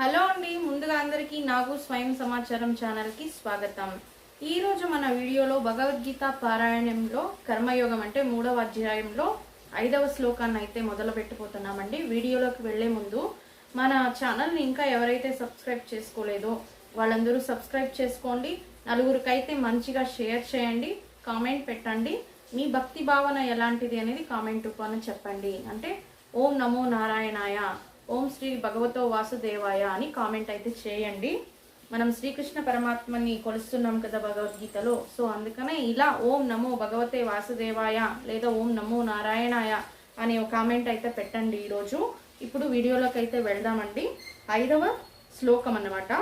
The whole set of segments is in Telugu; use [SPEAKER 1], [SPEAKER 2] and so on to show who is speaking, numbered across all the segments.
[SPEAKER 1] హలో అండి ముందుగా అందరికీ నాగు స్వయం సమాచారం ఛానల్కి స్వాగతం. ఈరోజు మన వీడియోలో భగవద్గీత పారాయణంలో కర్మయోగం అంటే మూడవ అధ్యాయంలో ఐదవ శ్లోకాన్ని అయితే మొదలు పెట్టిపోతున్నామండి వీడియోలోకి వెళ్ళే ముందు మన ఛానల్ని ఇంకా ఎవరైతే సబ్స్క్రైబ్ చేసుకోలేదో వాళ్ళందరూ సబ్స్క్రైబ్ చేసుకోండి. నలుగురికైతే మంచిగా షేర్ చేయండి కామెంట్ పెట్టండి. మీ భక్తి భావన ఎలాంటిది అనేది కామెంట్ రూపాన చెప్పండి. అంటే ఓం నమో నారాయణాయ ఓం శ్రీ భగవతో వాసుదేవాయ అని కామెంట్ అయితే చేయండి. మనం శ్రీకృష్ణ పరమాత్మని కొలుస్తున్నాం కదా భగవద్గీతలో. సో అందుకనే ఇలా ఓం నమో భగవతే వాసుదేవాయ లేదా ఓం నమో నారాయణాయ అనే ఒక కామెంట్ అయితే పెట్టండి ఈరోజు. ఇప్పుడు వీడియోలోకి అయితే వెళ్దామండి. ఐదవ శ్లోకం అన్నమాట.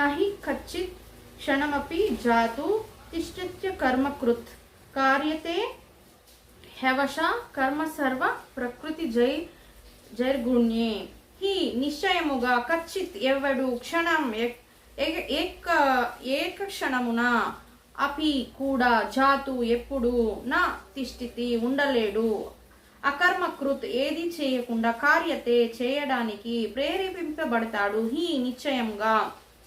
[SPEAKER 1] నహి ఖచ్చిత్ క్షణమపి జాతు తిష్టత్య కర్మకృత్ కార్యతే హెవశ కర్మ సర్వ ప్రకృతి జై జైర్గుణ్యే. హీ నిశ్చయముగా కచ్చిత్ ఎవడు క్షణం ఎక్- ఏక ఏక క్షణమున అపి కూడా జాతు ఎప్పుడు నా తిష్టితి ఉండలేడు. అకర్మకృత్ ఏది చేయకుండా కార్యతే చేయడానికి ప్రేరేపింపబడతాడు. హీ నిశ్చయంగా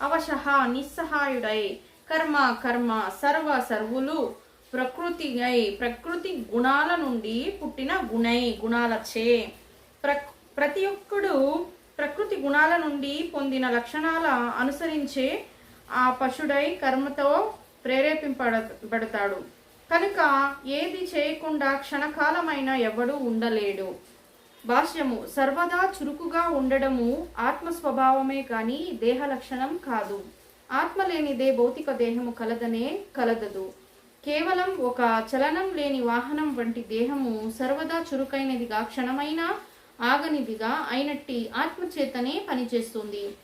[SPEAKER 1] అవశః నిస్సహాయుడై కర్మ కర్మ సర్వ సర్వులు ప్రకృతిగై ప్రకృతి గుణాల నుండి పుట్టిన గుణై గుణాలచే ప్రక్ ప్రతి ఒక్కడు ప్రకృతి గుణాల నుండి పొందిన లక్షణాల అనుసరించే ఆ పశుడై కర్మతో ప్రేరేపింపబడతాడు. కనుక ఏది చేయకుండా క్షణకాలమైన ఎవడూ ఉండలేడు. భాష్యము సర్వదా చురుకుగా ఉండడము ఆత్మ స్వభావమే కాని దేహ లక్షణం కాదు. ఆత్మ లేనిదే భౌతిక దేహము కలదనే కలదదు. కేవలం ఒక చలనం లేని వాహనం వంటి దేహము సర్వదా చురుకైనదిగా క్షణమైన ఆగనిదిగా అయినట్టి ఆత్మచేతనే పనిచేస్తుంది.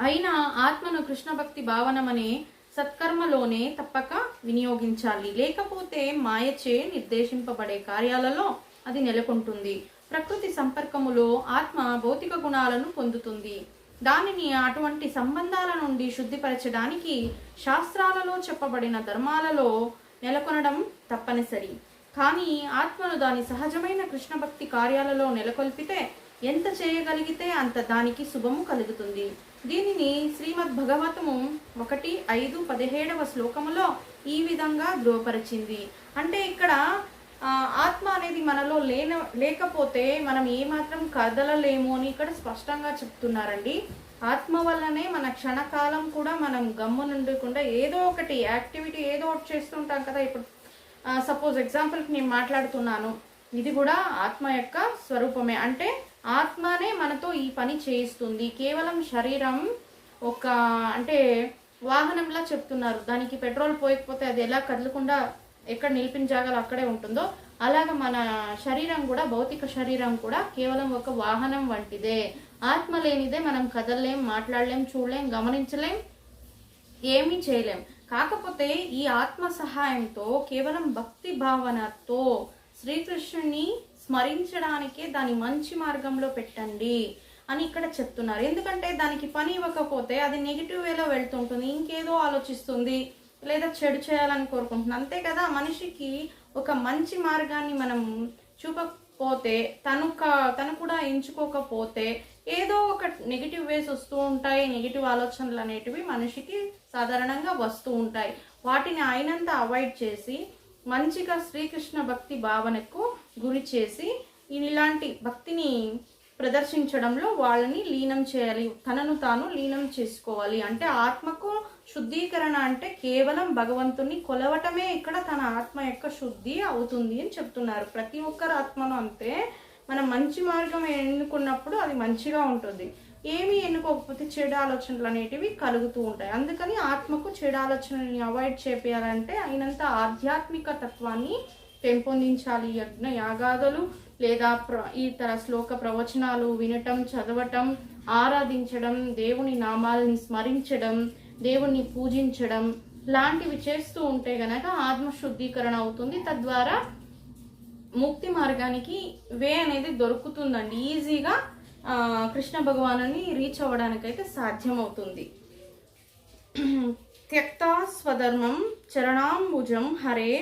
[SPEAKER 1] అయినా ఆత్మను కృష్ణభక్తి భావనమనే సత్కర్మలోనే తప్పక వినియోగించాలి. లేకపోతే మాయచే నిర్దేశింపబడే కార్యాలలో అది నెలకొంటుంది. ప్రకృతి సంపర్కములో ఆత్మ భౌతిక గుణాలను పొందుతుంది. దానిని అటువంటి సంబంధాల నుండి శుద్ధిపరచడానికి శాస్త్రాలలో చెప్పబడిన ధర్మాలలో నెలకొనడం తప్పనిసరి. కానీ ఆత్మను దాని సహజమైన కృష్ణ భక్తి కార్యాలలో నెలకొల్పితే ఎంత చేయగలిగితే అంత దానికి శుభము కలుగుతుంది. దీనిని శ్రీమద్ భగవతము ఒకటి ఐదు పదిహేడవ శ్లోకములో ఈ విధంగా ధృవపరిచింది అంటే ఇక్కడ ఆత్మ అనేది మనలో లేన లేకపోతే మనం ఏమాత్రం కదలలేము అని ఇక్కడ స్పష్టంగా చెప్తున్నారండి. ఆత్మ వల్లనే మన క్షణకాలం కూడా మనం గమ్మునుండకుండా ఏదో ఒకటి యాక్టివిటీ ఏదో ఒకటి చేస్తుంటాం కదా ఇప్పుడు సపోజ్ ఎగ్జాంపుల్కి నేను మాట్లాడుతున్నాను. ఇది కూడా ఆత్మ యొక్క స్వరూపమే. అంటే ఆత్మనే మనతో ఈ పని చేయిస్తుంది. కేవలం శరీరం ఒక అంటే వాహనంలా చెప్తున్నారు. దానికి పెట్రోల్ పోయకపోతే అది ఎలా కదలకుండా ఎక్కడ నిలిపిన జాగాలో అక్కడే ఉంటుందో అలాగ మన శరీరం కూడా భౌతిక శరీరం కూడా కేవలం ఒక వాహనం వంటిదే. ఆత్మ లేనిదే మనం కదలలేం మాట్లాడలేం చూడలేం గమనించలేం ఏమీ చేయలేం. కాకపోతే ఈ ఆత్మ సహాయంతో కేవలం భక్తి భావనతో శ్రీకృష్ణుని స్మరించడానికే దాని మంచి మార్గంలో పెట్టండి అని ఇక్కడ చెప్తున్నారు. ఎందుకంటే దానికి పని ఇవ్వకపోతే అది నెగిటివ్ వేలో వెళ్తుంటుంది ఇంకేదో ఆలోచిస్తుంది లేదా చెడు చేయాలని కోరుకుంటుంది. అంతే కదా మనిషికి ఒక మంచి మార్గాన్ని మనం చూప పోతే తను కా- తను కూడా ఎంచుకోకపోతే ఏదో ఒక నెగిటివ్ వేస్ వస్తూ ఉంటాయి. నెగిటివ్ ఆలోచనలు అనేటివి మనిషికి సాధారణంగా వస్తూ ఉంటాయి. వాటిని అయినంత అవాయిడ్ చేసి మంచిగా శ్రీకృష్ణ భక్తి భావనకు గురి చేసి ఇలాంటి భక్తిని ప్రదర్శించడంలో వాళ్ళని లీనం చేయాలి. తనను తాను లీనం చేసుకోవాలి. అంటే ఆత్మకు శుద్ధీకరణ అంటే కేవలం భగవంతుని కొలవటమే ఇక్కడ తన ఆత్మ యొక్క శుద్ధి అవుతుంది అని చెప్తున్నారు. ప్రతి ఒక్కరు ఆత్మను అంతే. మనం మంచి మార్గం ఎన్నుకున్నప్పుడు అది మంచిగా ఉంటుంది. ఏమీ ఎన్నుకోకపోతే చెడు ఆలోచనలు అనేటివి కలుగుతూ ఉంటాయి. అందుకని ఆత్మకు చెడు ఆలోచనల్ని అవాయిడ్ చేపేయాలంటే అయినంత ఆధ్యాత్మిక తత్వాన్ని పెంపొందించాలి. యజ్ఞ యాగాదులు లేదా ప్ర ఇతర శ్లోక ప్రవచనాలు వినటం చదవటం ఆరాధించడం దేవుని నామాలని స్మరించడం దేవుణ్ణి పూజించడం లాంటివి చేస్తూ ఉంటే గనక ఆత్మ శుద్ధీకరణ అవుతుంది. తద్వారా ముక్తి మార్గానికి వే అనేది దొరుకుతుందండి. ఈజీగా కృష్ణ భగవాను రీచ్ అవ్వడానికైతే సాధ్యమవుతుంది. త్యక్తా స్వధర్మం చరణాంబుజం హరే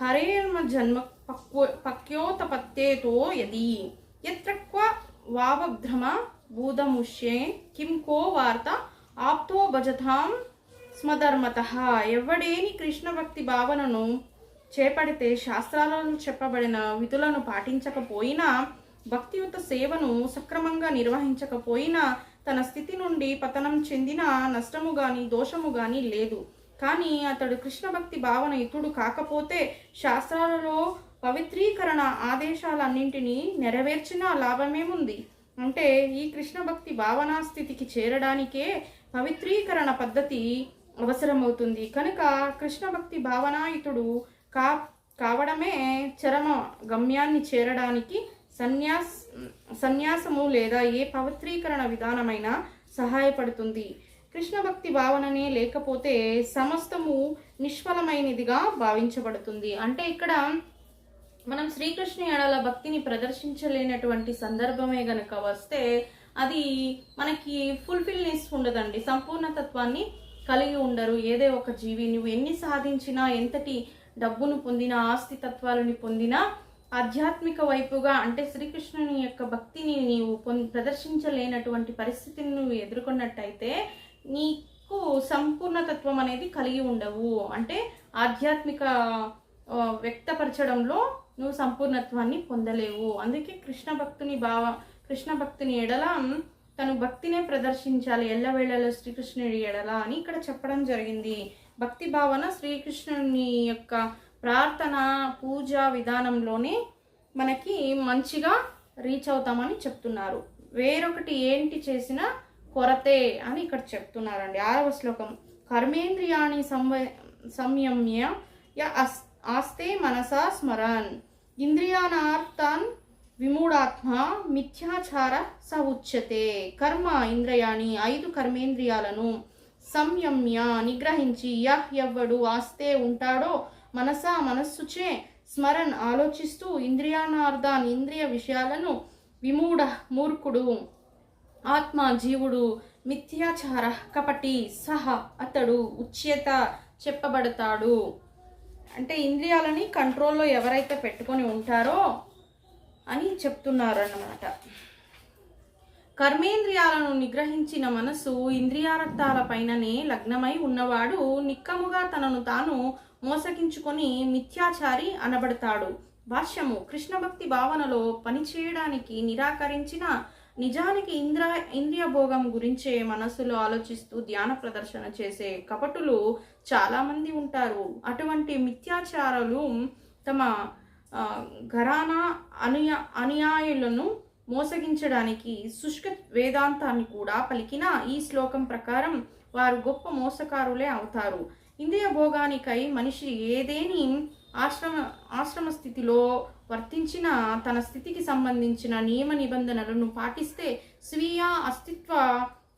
[SPEAKER 1] హరేర్మ జన్మ పక్వ పక్యోతపత్తేతో యది. ఎత్ర క్వ వావభ్రమ భూతముష్యే కిం కో వార్త ఆప్తో భజతాం స్మధర్మత. ఎవడేని కృష్ణ భక్తి భావనను చేపడితే శాస్త్రాలను చెప్పబడిన విధులను పాటించకపోయినా భక్తియుత సేవను సక్రమంగా నిర్వహించకపోయినా తన స్థితి నుండి పతనం చెందిన నష్టము గాని దోషము గాని లేదు. కానీ అతడు కృష్ణ భక్తి భావన ఇతుడు కాకపోతే శాస్త్రాలలో పవిత్రీకరణ ఆదేశాలన్నింటినీ నెరవేర్చిన లాభమేముంది? అంటే ఈ కృష్ణ భక్తి భావనా స్థితికి చేరడానికే పవిత్రీకరణ పద్ధతి అవసరమవుతుంది. కనుక కృష్ణ భక్తి భావనాయుతుడు కా కావడమే చరమ గమ్యాన్ని చేరడానికి సన్యాస్ సన్యాసము లేదా ఏ పవిత్రీకరణ విధానమైనా సహాయపడుతుంది. కృష్ణ భక్తి భావననే లేకపోతే సమస్తము నిష్ఫలమైనదిగా భావించబడుతుంది. అంటే ఇక్కడ మనం శ్రీకృష్ణ ఎడల భక్తిని ప్రదర్శించలేనటువంటి సందర్భమే గనక వస్తే అది మనకి ఫుల్ఫిల్నెస్ ఉండదండి. సంపూర్ణతత్వాన్ని కలిగి ఉండరు. ఏదే ఒక జీవి నువ్వు ఎన్ని సాధించినా ఎంతటి డబ్బును పొందినా ఆస్తి తత్వాలని పొందినా ఆధ్యాత్మిక వైపుగా అంటే శ్రీకృష్ణుని యొక్క భక్తిని నీవు పొం ప్రదర్శించలేనటువంటి పరిస్థితిని నువ్వు ఎదుర్కొన్నట్టయితే నీకు సంపూర్ణతత్వం అనేది కలిగి ఉండవు. అంటే ఆధ్యాత్మిక వ్యక్తపరచడంలో నువ్వు సంపూర్ణత్వాన్ని పొందలేవు. అందుకే కృష్ణ భక్తుని భావ కృష్ణ భక్తుని ఎడల తను భక్తినే ప్రదర్శించాలి ఎల్లవేళలో శ్రీకృష్ణుడి ఎడల అని ఇక్కడ చెప్పడం జరిగింది. భక్తి భావన శ్రీకృష్ణుని యొక్క ప్రార్థన పూజ విధానంలోనే మనకి మంచిగా రీచ్ అవుతామని చెప్తున్నారు. వేరొకటి ఏంటి చేసినా కొరతే అని ఇక్కడ చెప్తున్నారండి. ఆరవ శ్లోకం. కర్మేంద్రియాణి సంవ సంయమ్య అస్ ఆస్తే మనసా స్మరన్. ఇంద్రియానార్థాన్ విమూఢాత్మ మిథ్యాచార స ఉచ్యతే. కర్మ ఇంద్రయాణి ఐదు కర్మేంద్రియాలను సంయమ్య నిగ్రహించి యహ్ ఎవ్వడు ఆస్తే ఉంటాడో మనసా మనస్సుచే స్మరణ్ ఆలోచిస్తూ ఇంద్రియానార్థాన్ ఇంద్రియ విషయాలను విమూఢ మూర్ఖుడు. ఆత్మ జీవుడు మిథ్యాచార కపటి సహ అతడు ఉచ్యత చెప్పబడతాడు. అంటే ఇంద్రియాలని కంట్రోల్లో ఎవరైతే పెట్టుకొని ఉంటారో అని చెప్తున్నారు అన్నమాట కర్మేంద్రియాలను నిగ్రహించిన మనసు ఇంద్రియారత్తాల పైననే లగ్నమై ఉన్నవాడు నిక్కముగా తనను తాను మోసగించుకొని మిథ్యాచారి అనబడతాడు. భాష్యము కృష్ణ భక్తి భావనలో పనిచేయడానికి నిరాకరించిన నిజానికి ఇంద్ర ఇంద్రియ భోగం గురించే మనసులో ఆలోచిస్తూ ధ్యాన ప్రదర్శన చేసే కపటులు చాలామంది ఉంటారు. అటువంటి మిథ్యాచారాలు తమ ఘరానా అనుయా అనుయాయులను మోసగించడానికి శుష్క వేదాంతాన్ని కూడా పలికిన ఈ శ్లోకం ప్రకారం వారు గొప్ప మోసకారులే అవుతారు. ఇంద్రియ భోగానికై మనిషి ఏదేని ఆశ్రమ ఆశ్రమ స్థితిలో వర్తించిన తన స్థితికి సంబంధించిన నియమ నిబంధనలను పాటిస్తే స్వీయ అస్తిత్వ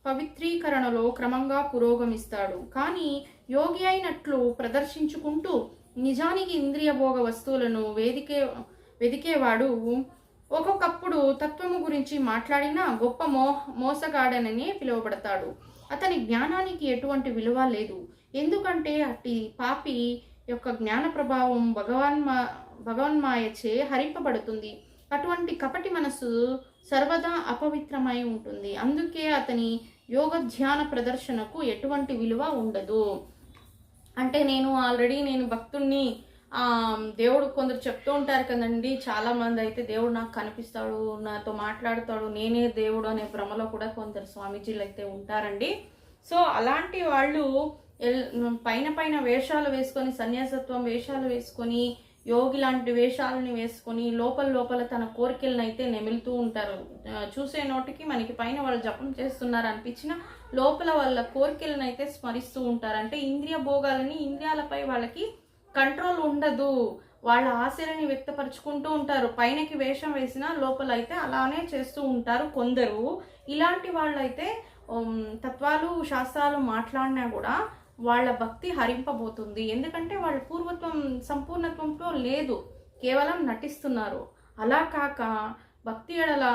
[SPEAKER 1] పవిత్రీకరణలో క్రమంగా పురోగమిస్తాడు. కానీ యోగి అయినట్లు ప్రదర్శించుకుంటూ నిజానికి ఇంద్రియ భోగ వస్తువులను వేదికే వెదికేవాడు ఒక్కొక్కప్పుడు తత్వము గురించి మాట్లాడినా గొప్ప మో మోసగాడనని పిలువబడతాడు. అతని జ్ఞానానికి ఎటువంటి విలువ లేదు. ఎందుకంటే అట్టి పాపి యొక్క జ్ఞాన ప్రభావం భగవాన్మా భగవన్మాయచే హరింపబడుతుంది. అటువంటి కపటి మనసు సర్వదా అపవిత్రమై ఉంటుంది. అందుకే అతని యోగ ధ్యాన ప్రదర్శనకు ఎటువంటి విలువ ఉండదు. అంటే నేను ఆల్రెడీ నేను భక్తుణ్ణి దేవుడు కొందరు చెప్తూ ఉంటారు కదండి చాలా మంది అయితే దేవుడు నాకు కనిపిస్తాడు నాతో మాట్లాడతాడు నేనే దేవుడు అనే భ్రమలో కూడా కొందరు స్వామీజీలు అయితే ఉంటారండి. సో అలాంటి వాళ్ళు పైన పైన వేషాలు వేసుకొని సన్యాసత్వం వేషాలు వేసుకొని యోగి లాంటి వేషాలని వేసుకొని లోపల లోపల తన కోరికలను అయితే నెమిలుతూ ఉంటారు. చూసే నోటికి మనకి పైన వాళ్ళు జపం చేస్తున్నారు అనిపించిన లోపల వాళ్ళ కోరికలను అయితే స్మరిస్తూ ఉంటారు. అంటే ఇంద్రియ భోగాలని ఇంద్రియాలపై వాళ్ళకి కంట్రోల్ ఉండదు. వాళ్ళ ఆశలని వ్యక్తపరుచుకుంటూ ఉంటారు. పైనకి వేషం వేసినా లోపల అయితే అలానే చేస్తూ ఉంటారు కొందరు. ఇలాంటి వాళ్ళైతే తత్వాలు శాస్త్రాలు మాట్లాడినా కూడా వాళ్ళ భక్తి హరింపబోతుంది. ఎందుకంటే వాళ్ళ పూర్వత్వం సంపూర్ణత్వంలో లేదు. కేవలం నటిస్తున్నారు. అలా కాక భక్తి ఎడల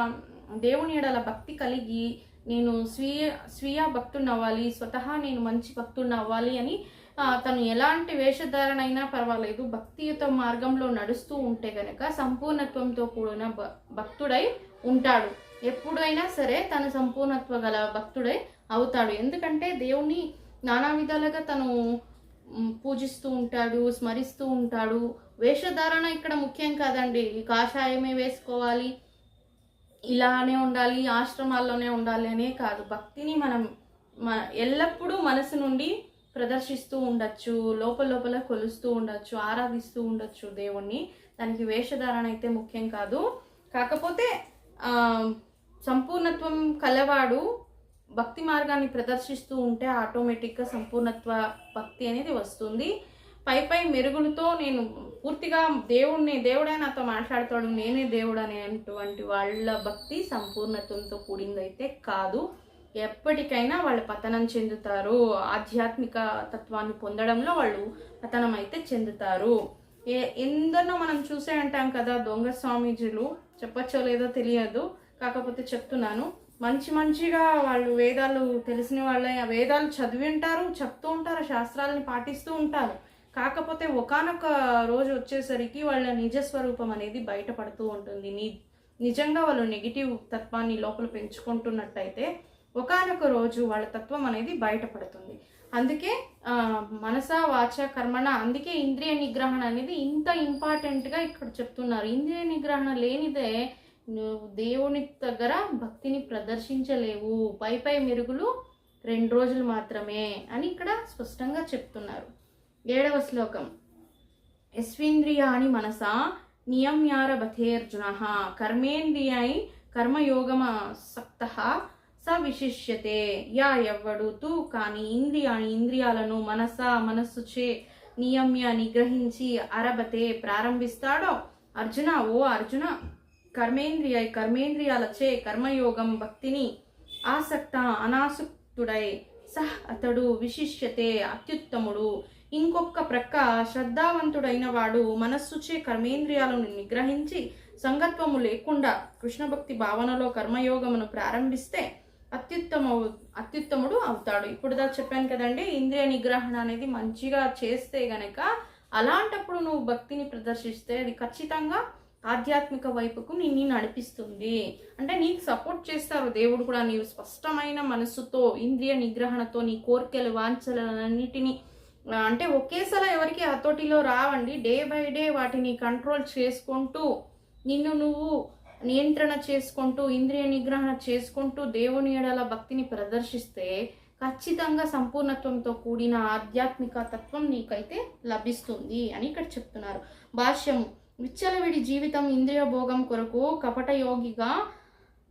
[SPEAKER 1] దేవుని ఎడల భక్తి కలిగి నేను స్వీయ స్వీయ భక్తుడిని అవ్వాలి స్వతహా నేను మంచి భక్తుడిని అవ్వాలి అని తను ఎలాంటి వేషధారణ అయినా పర్వాలేదు. భక్తియుత మార్గంలో నడుస్తూ ఉంటే గనక సంపూర్ణత్వంతో కూడిన భ- భక్తుడై ఉంటాడు. ఎప్పుడైనా సరే తన సంపూర్ణత్వ గల భక్తుడై అవుతాడు. ఎందుకంటే దేవుణ్ణి నానా విధాలుగా తను పూజిస్తూ ఉంటాడు స్మరిస్తూ ఉంటాడు. వేషధారణ ఇక్కడ ముఖ్యం కాదండి. కాషాయమే వేసుకోవాలి. ఇలానే ఉండాలి ఆశ్రమాల్లోనే ఉండాలి అనే కాదు. భక్తిని మనం మన ఎల్లప్పుడూ మనసు నుండి ప్రదర్శిస్తూ ఉండొచ్చు లోపల లోపల కొలుస్తూ ఉండొచ్చు ఆరాధిస్తూ ఉండొచ్చు దేవుణ్ణి. దానికి వేషధారణ అయితే ముఖ్యం కాదు. కాకపోతే సంపూర్ణత్వం కలవాడు భక్తి మార్గాన్ని ప్రదర్శిస్తూ ఉంటే ఆటోమేటిక్గా సంపూర్ణత్వ భక్తి అనేది వస్తుంది. పై పై మెరుగులతో నేను పూర్తిగా దేవుణ్ణి దేవుడే నాతో మాట్లాడతాడు నేనే దేవుడు అనేటువంటి వాళ్ళ భక్తి సంపూర్ణత్వంతో కూడిందైతే కాదు. ఎప్పటికైనా వాళ్ళు పతనం చెందుతారు. ఆధ్యాత్మిక తత్వాన్ని పొందడంలో వాళ్ళు పతనం అయితే చెందుతారు. ఏ ఎందరినో మనం చూసే అంటాం కదా దొంగ స్వామీజీలు. చెప్పచ్చో లేదో తెలియదు. కాకపోతే చెప్తున్నాను. మంచి మంచిగా వాళ్ళు వేదాలు తెలిసిన వాళ్ళే. వేదాలు చదివి ఉంటారు చెప్తూ ఉంటారు శాస్త్రాలని పాటిస్తూ ఉంటారు. కాకపోతే ఒకానొక రోజు వచ్చేసరికి వాళ్ళ నిజ స్వరూపం అనేది బయటపడుతూ ఉంటుంది. ని నిజంగా వాళ్ళు నెగిటివ్ తత్వాన్ని లోపల పెంచుకుంటున్నట్టయితే ఒకానొక రోజు వాళ్ళ తత్వం అనేది బయటపడుతుంది. అందుకే మనస వాచ కర్మణ అందుకే ఇంద్రియ నిగ్రహణ అనేది ఇంత ఇంపార్టెంట్గా ఇక్కడ చెప్తున్నారు. ఇంద్రియ నిగ్రహణ లేనిదే నువ్వు దేవుని దగ్గర భక్తిని ప్రదర్శించలేవు. పై పై మెరుగులు రెండు రోజులు మాత్రమే అని ఇక్కడ స్పష్టంగా చెప్తున్నారు. ఏడవ శ్లోకం. యస్వింద్రియాణి మనసా నియమ్యారభతేర్జున కర్మేంద్రియై కర్మయోగమసక్త స విశిష్యతే యా ఎవ్వడు తూ కాని ఇంద్రియాని ఇంద్రియాలను మనస మనస్సు చే నియమ్య నిగ్రహించి అరబతే ప్రారంభిస్తాడో అర్జున ఓ అర్జున కర్మేంద్రియ కర్మేంద్రియాలచే కర్మయోగం భక్తిని ఆసక్త అనాసక్తుడై సహ్ అతడు విశిష్యతే అత్యుత్తముడు. ఇంకొక ప్రక్క శ్రద్ధావంతుడైన వాడు మనస్సుచే కర్మేంద్రియాలను నిగ్రహించి సంగత్వము లేకుండా కృష్ణభక్తి భావనలో కర్మయోగమును ప్రారంభిస్తే అత్యుత్తమ అత్యుత్తముడు అవుతాడు. ఇప్పుడు దా చెప్పాను కదండి ఇంద్రియ నిగ్రహణ అనేది మంచిగా చేస్తే గనక అలాంటప్పుడు నువ్వు భక్తిని ప్రదర్శిస్తే అది ఖచ్చితంగా ఆధ్యాత్మిక వైపుకు నిన్ను నడిపిస్తుంది. అంటే నీకు సపోర్ట్ చేస్తారు దేవుడు కూడా. నీవు స్పష్టమైన మనస్సుతో ఇంద్రియ నిగ్రహణతో నీ కోరికలు వాంఛలన్నిటినీ అంటే ఒకేసారి ఎవరికి హతోటిలో రావండి. డే బై డే వాటిని కంట్రోల్ చేసుకుంటూ నిన్ను నువ్వు నియంత్రణ చేసుకుంటూ ఇంద్రియ నిగ్రహణ చేసుకుంటూ దేవుని ఎడల భక్తిని ప్రదర్శిస్తే ఖచ్చితంగా సంపూర్ణత్వంతో కూడిన ఆధ్యాత్మిక తత్వం నీకైతే లభిస్తుంది అని ఇక్కడ చెప్తున్నారు. భాష్యం విచ్చలవిడి జీవితం ఇంద్రియ భోగం కొరకు కపట యోగిగా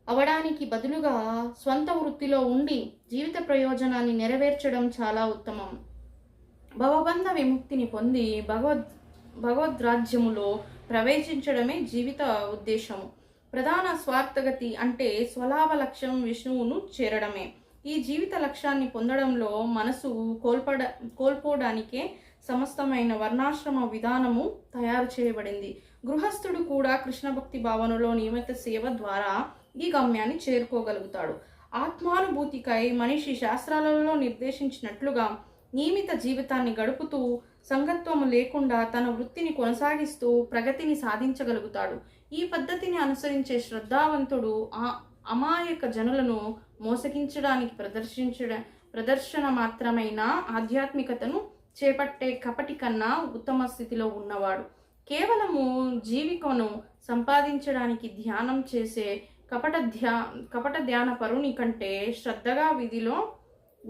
[SPEAKER 1] అవడానికి బదులుగా స్వంత వృత్తిలో ఉండి జీవిత ప్రయోజనాన్ని నెరవేర్చడం చాలా ఉత్తమం. భవబంధ విముక్తిని పొంది భగవద్ భగవద్రాజ్యములో ప్రవేశించడమే జీవిత ఉద్దేశము. ప్రధాన స్వార్థగతి అంటే స్వలాభ లక్ష్యం విష్ణువును చేరడమే. ఈ జీవిత లక్ష్యాన్ని పొందడంలో మనసు కోల్పడ కోల్పోవడానికే సమస్తమైన వర్ణాశ్రమ విధానము తయారు చేయబడింది. గృహస్థుడు కూడా కృష్ణ భక్తి భావనలో నియమిత సేవ ద్వారా ఈ గమ్యాన్ని చేరుకోగలుగుతాడు. ఆత్మానుభూతికై మనిషి శాస్త్రాలలో నిర్దేశించినట్లుగా నియమిత జీవితాన్ని గడుపుతూ సంగత్వము లేకుండా తన వృత్తిని కొనసాగిస్తూ ప్రగతిని సాధించగలుగుతాడు. ఈ పద్ధతిని అనుసరించే శ్రద్ధావంతుడు ఆ అమాయక జనులను మోసగించడానికి ప్రదర్శించడ ప్రదర్శన మాత్రమైన ఆధ్యాత్మికతను చేపట్టే కపటి కన్నా ఉత్తమ స్థితిలో ఉన్నవాడు. కేవలము జీవికను సంపాదించడానికి ధ్యానం చేసే కపట ధ్యా కపట ధ్యాన పరుని కంటే శ్రద్ధగా విధిలో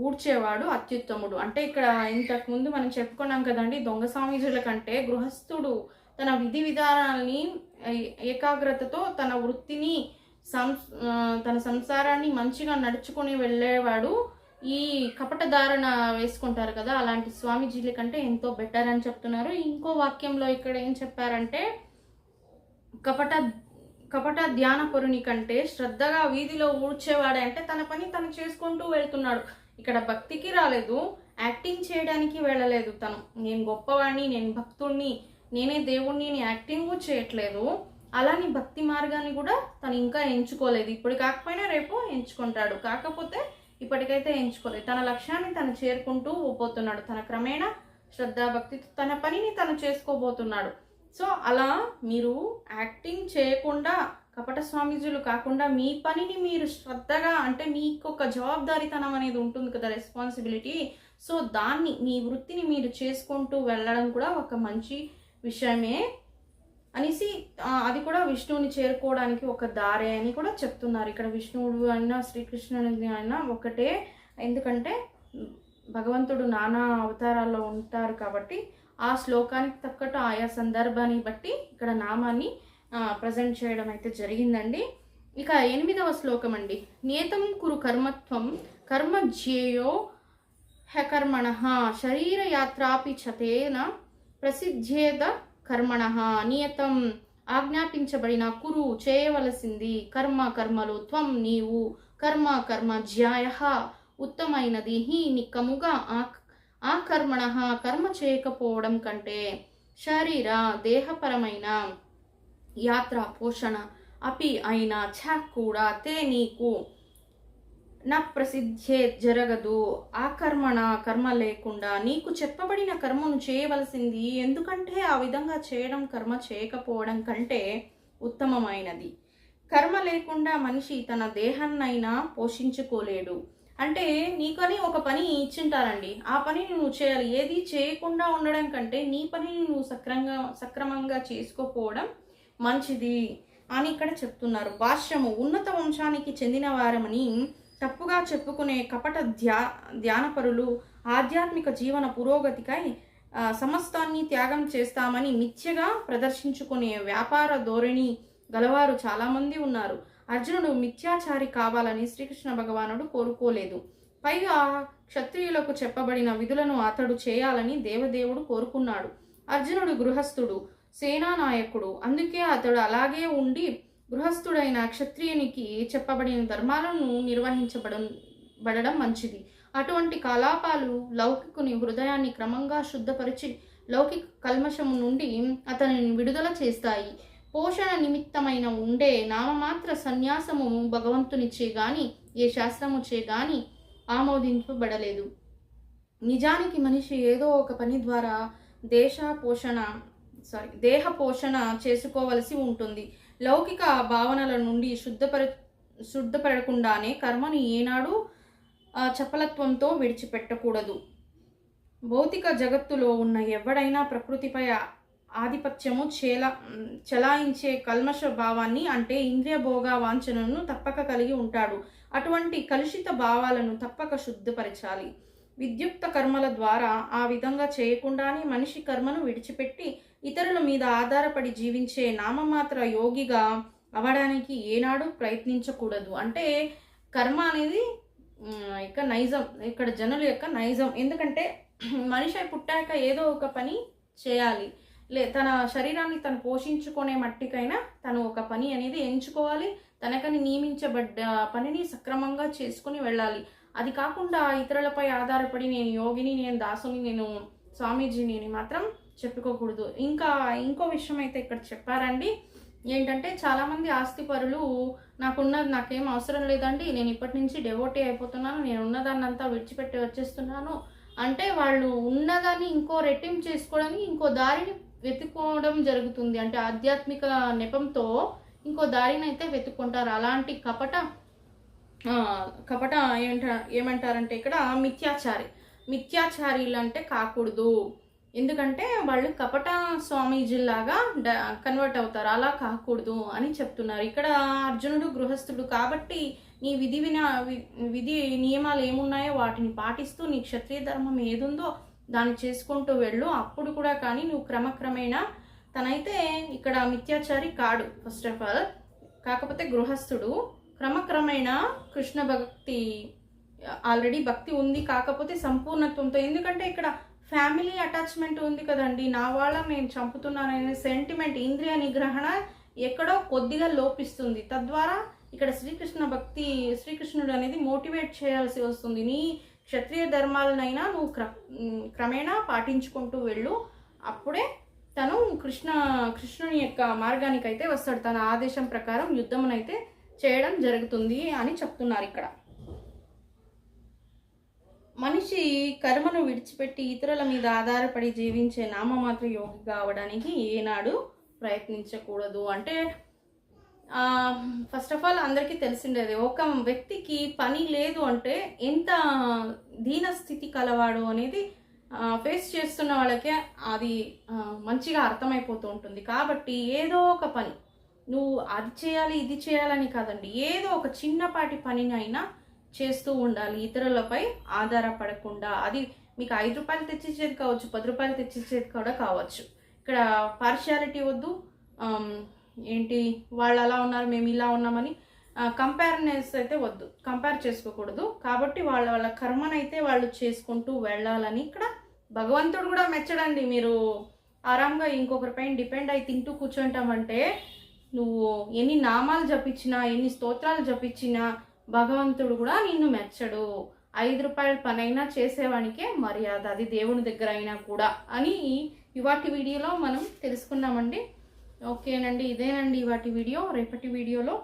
[SPEAKER 1] ఊడ్చేవాడు అత్యుత్తముడు. అంటే ఇక్కడ ఇంతకుముందు మనం చెప్పుకున్నాం కదండి దొంగ స్వామీజుల కంటే గృహస్థుడు తన విధి విధానాల్ని ఏకాగ్రతతో తన వృత్తిని సం తన సంసారాన్ని మంచిగా నడుచుకొని వెళ్ళేవాడు ఈ కపట ధారణ వేసుకుంటారు కదా అలాంటి స్వామీజీల కంటే ఎంతో బెటర్ అని చెప్తున్నారు. ఇంకో వాక్యంలో ఇక్కడ ఏం చెప్పారంటే కపట కపట ధ్యానపరుని కంటే శ్రద్ధగా వీధిలో ఊడ్చేవాడే అంటే తన పని తను చేసుకుంటూ వెళ్తున్నాడు. ఇక్కడ భక్తికి రాలేదు యాక్టింగ్ చేయడానికి వెళ్ళలేదు తను. నేను గొప్పవాణ్ణి నేను భక్తుణ్ణి నేనే దేవుణ్ణి నేను యాక్టింగ్ చేయట్లేదు. అలాని భక్తి మార్గాన్ని కూడా తను ఇంకా ఎంచుకోలేదు. ఇప్పుడు కాకపోయినా రేపు ఎంచుకుంటాడు. కాకపోతే ఇప్పటికైతే ఎంచుకోలేదు. తన లక్ష్యాన్ని తను చేరుకుంటూ పోతున్నాడు. తన క్రమేణా శ్రద్ధాభక్తితో తన పనిని తను చేసుకోబోతున్నాడు. సో అలా మీరు యాక్టింగ్ చేయకుండా కపట స్వామీజీలు కాకుండా మీ పనిని మీరు శ్రద్ధగా అంటే మీకు ఒక జవాబారితనం అనేది ఉంటుంది కదా రెస్పాన్సిబిలిటీ సో దాన్ని మీ వృత్తిని మీరు చేసుకుంటూ వెళ్ళడం కూడా ఒక మంచి విషయమే అనేసి అది కూడా విష్ణువుని చేరుకోవడానికి ఒక దారే అని కూడా చెప్తున్నారు. ఇక్కడ విష్ణువుడు అయినా శ్రీకృష్ణుడి అయినా ఒకటే. ఎందుకంటే భగవంతుడు నానా అవతారాల్లో ఉంటారు కాబట్టి ఆ శ్లోకానికి తగ్గట్టు ఆయా సందర్భాన్ని బట్టి ఇక్కడ నామాన్ని ప్రజెంట్ చేయడం అయితే జరిగిందండి. ఇక ఎనిమిదవ శ్లోకం అండి నియతం కురు కర్మత్వం కర్మ జ్యేయో హకర్మణ శరీరయాత్రాపి చతేన ప్రసిద్ధేద కర్మణ నియతం ఆజ్ఞాపించబడిన కురు చేయవలసింది కర్మ కర్మలు త్వం నీవు కర్మ కర్మ జ్యాయ ఉత్తమైనది హీ నిక్కముగా ఆ ఆ కర్మణ కర్మ చేయకపోవడం కంటే శరీర దేహపరమైన యాత్ర పోషణ అపి అయినా ఛ కూడా తే నీకు నా ప్రసిద్ధే జరగదు ఆకర్మణ కర్మ లేకుండా. నీకు చెప్పబడిన కర్మను చేయవలసింది. ఎందుకంటే ఆ విధంగా చేయడం కర్మ చేయకపోవడం కంటే ఉత్తమమైనది. కర్మ లేకుండా మనిషి తన దేహాన్నైనా పోషించుకోలేడు. అంటే నీకని ఒక పని ఇచ్చింటారండి. ఆ పనిని నువ్వు చేయాలి. ఏది చేయకుండా ఉండడం కంటే నీ పనిని నువ్వు సక్రంగా సక్రమంగా చేసుకోపోవడం మంచిది అని ఇక్కడ చెప్తున్నారు. భాష్యము ఉన్నత వంశానికి చెందిన వారమని తప్పుగా చెప్పుకునే కపట ధ్యా ధ్యానపరులు ఆధ్యాత్మిక జీవన పురోగతికై సమస్తాన్ని త్యాగం చేస్తామని మిథ్యగా ప్రదర్శించుకునే వ్యాపార ధోరణి గలవారు చాలామంది ఉన్నారు. అర్జునుడు మిథ్యాచారి కావాలని శ్రీకృష్ణ భగవానుడు కోరుకోలేదు. పైగా క్షత్రియులకు చెప్పబడిన విధులను అతడు చేయాలని దేవదేవుడు కోరుకున్నాడు. అర్జునుడు గృహస్థుడు. సేనానాయకుడు. అందుకే అతడు అలాగే ఉండి గృహస్థుడైన క్షత్రియునికి చెప్పబడిన ధర్మాలను నిర్వహించబడ బడడం మంచిది. అటువంటి కలాపాలు లౌకికుని హృదయాన్ని క్రమంగా శుద్ధపరిచి లౌకిక కల్మషము నుండి అతనిని విడుదల చేస్తాయి. పోషణ నిమిత్తమైన ఉండే నామమాత్ర సన్యాసము భగవంతునిచే గాని ఏ శాస్త్రముచే గాని ఆమోదించబడలేదు నిజానికి మనిషి ఏదో ఒక పని ద్వారా దేశ పోషణ సారీ దేహ పోషణ చేసుకోవలసి ఉంటుంది. లౌకిక భావనల నుండి శుద్ధపర శుద్ధపడకుండానే కర్మను ఏనాడు చపలత్వంతో విడిచిపెట్టకూడదు. భౌతిక జగత్తులో ఉన్న ఎవడైనా ప్రకృతిపై ఆధిపత్యము చేల చలాయించే కల్మష భావాన్ని అంటే ఇంద్రియ భోగ వాంఛనను తప్పక కలిగి ఉంటాడు. అటువంటి కలుషిత భావాలను తప్పక శుద్ధపరచాలి. విద్యుక్త కర్మల ద్వారా ఆ విధంగా చేయకుండానే మనిషి కర్మను విడిచిపెట్టి ఇతరుల మీద ఆధారపడి జీవించే నామమాత్ర యోగిగా అవడానికి ఏనాడు ప్రయత్నించకూడదు. అంటే కర్మ అనేది ఇక నైజం ఇక్కడ జనుల యొక్క నైజం. ఎందుకంటే మనిషి పుట్టాక ఏదో ఒక పని చేయాలి. లే తన శరీరాన్ని తను పోషించుకునే మట్టికైనా తను ఒక పని అనేది ఎంచుకోవాలి. తనకని నియమించబడ్డ పనిని సక్రమంగా చేసుకుని వెళ్ళాలి. అది కాకుండా ఇతరులపై ఆధారపడి నేను యోగిని నేను దాసుని నేను స్వామీజీని మాత్రం చెప్పుకోకూడదు. ఇంకా ఇంకో విషయం అయితే ఇక్కడ చెప్పారండి. ఏంటంటే చాలామంది ఆస్తిపరులు నాకున్నది నాకేం అవసరం లేదండి నేను ఇప్పటి నుంచి డెవోటీ అయిపోతున్నాను నేను ఉన్నదాన్నంతా విడిచిపెట్టి వచ్చేస్తున్నాను. అంటే వాళ్ళు ఉన్నదాన్ని ఇంకో రెట్టింపు చేసుకోవడానికి ఇంకో దారిని వెతుక్కోవడం జరుగుతుంది. అంటే ఆధ్యాత్మిక నెపంతో ఇంకో దారిని అయితే వెతుక్కుంటారు. అలాంటి కపట కపట ఏంట ఏమంటారంటే ఇక్కడ మిథ్యాచారి. మిథ్యాచారీలు అంటే కాకూడదు. ఎందుకంటే వాళ్ళు కపట స్వామీజీలాగా డ కన్వర్ట్ అవుతారు. అలా కాకూడదు అని చెప్తున్నారు. ఇక్కడ అర్జునుడు గృహస్థుడు కాబట్టి నీ విధి విన వి- విధి నియమాలు ఏమున్నాయో వాటిని పాటిస్తూ నీ క్షత్రియ ధర్మం ఏదుందో దాన్ని చేసుకుంటూ వెళ్ళు. అప్పుడు కూడా కానీ నువ్వు క్రమక్రమేణా తనైతే ఇక్కడ మిథ్యాచారి కాడు ఫస్ట్ ఆఫ్ ఆల్ కాకపోతే గృహస్థుడు క్రమక్రమేణా కృష్ణ భక్తి ఆల్రెడీ భక్తి ఉంది. కాకపోతే సంపూర్ణత్వంతో. ఎందుకంటే ఇక్కడ ఫ్యామిలీ అటాచ్మెంట్ ఉంది కదండి. నా వాళ్ళ నేను చంపుతున్నాననే సెంటిమెంట్ ఇంద్రియ నిగ్రహణ ఎక్కడో కొద్దిగా లోపిస్తుంది. తద్వారా ఇక్కడ శ్రీకృష్ణ భక్తి శ్రీకృష్ణుడు అనేది మోటివేట్ చేయాల్సి వస్తుంది. నీ క్షత్రియ ధర్మాలనైనా నువ్వు క్ర క్రమేణా పాటించుకుంటూ వెళ్ళు. అప్పుడే తను కృష్ణ కృష్ణుని యొక్క మార్గానికైతే వస్తాడు. తన ఆదేశం ప్రకారం యుద్ధమునైతే చేయడం జరుగుతుంది అని చెప్తున్నారు ఇక్కడ. మనిషి కర్మను విడిచిపెట్టి ఇతరుల మీద ఆధారపడి జీవించే నామమాత్ర యోగి కావడానికి ఏనాడు ప్రయత్నించకూడదు. అంటే ఫస్ట్ ఆఫ్ ఆల్ అందరికీ తెలిసిండేది ఒక వ్యక్తికి పని లేదు అంటే ఎంత దీన స్థితి కలవాడు అనేది ఫేస్ చేస్తున్న వాళ్ళకే అది మంచిగా అర్థమైపోతూ ఉంటుంది. కాబట్టి ఏదో ఒక పని నువ్వు అది చేయాలి ఇది చేయాలని కాదండి. ఏదో ఒక చిన్నపాటి పనినైనా చేస్తూ ఉండాలి. ఇతరులపై ఆధారపడకుండా. అది మీకు ఐదు రూపాయలు తెచ్చిచ్చేది కావచ్చు పది రూపాయలు తెచ్చిచ్చేది కూడా కావచ్చు. ఇక్కడ పార్షియాలిటీ వద్దు. ఏంటి వాళ్ళు అలా ఉన్నారు మేము ఇలా ఉన్నామని కంపేర్నెస్ అయితే వద్దు. కంపేర్ చేసుకోకూడదు. కాబట్టి వాళ్ళ వాళ్ళ కర్మనైతే వాళ్ళు చేసుకుంటూ వెళ్ళాలని ఇక్కడ భగవంతుడు కూడా మెచ్చడండి. మీరు ఆరాంగా ఇంకొకరిపైన డిపెండ్ అయి తింటూ కూర్చుంటామంటే నువ్వు ఎన్ని నామాలు జపించినా ఎన్ని స్తోత్రాలు జపించినా భగవంతుడు కూడా నిన్ను మెచ్చడు. ఐదు రూపాయల పనైనా చేసేవానికే మర్యాద. అది దేవుని దగ్గర అయినా కూడా అని ఇవాటి వీడియోలో మనం తెలుసుకున్నామండి. ఓకేనండి ఇదేనండి ఇవాటి వీడియో. రేపటి వీడియోలో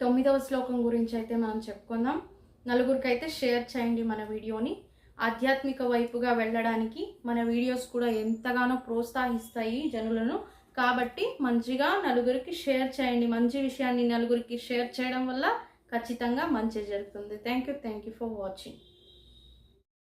[SPEAKER 1] తొమ్మిదవ శ్లోకం గురించి అయితే మనం చెప్పుకుందాం. నలుగురికి అయితే షేర్ చేయండి మన వీడియోని. ఆధ్యాత్మిక వైపుగా వెళ్ళడానికి మన వీడియోస్ కూడా ఎంతగానో ప్రోత్సహిస్తాయి జనులను. కాబట్టి మంచిగా నలుగురికి షేర్ చేయండి. మంచి విషయాన్ని నలుగురికి షేర్ చేయడం వల్ల ఖచ్చితంగా మంచి జరుగుతుంది thank you thank you for watching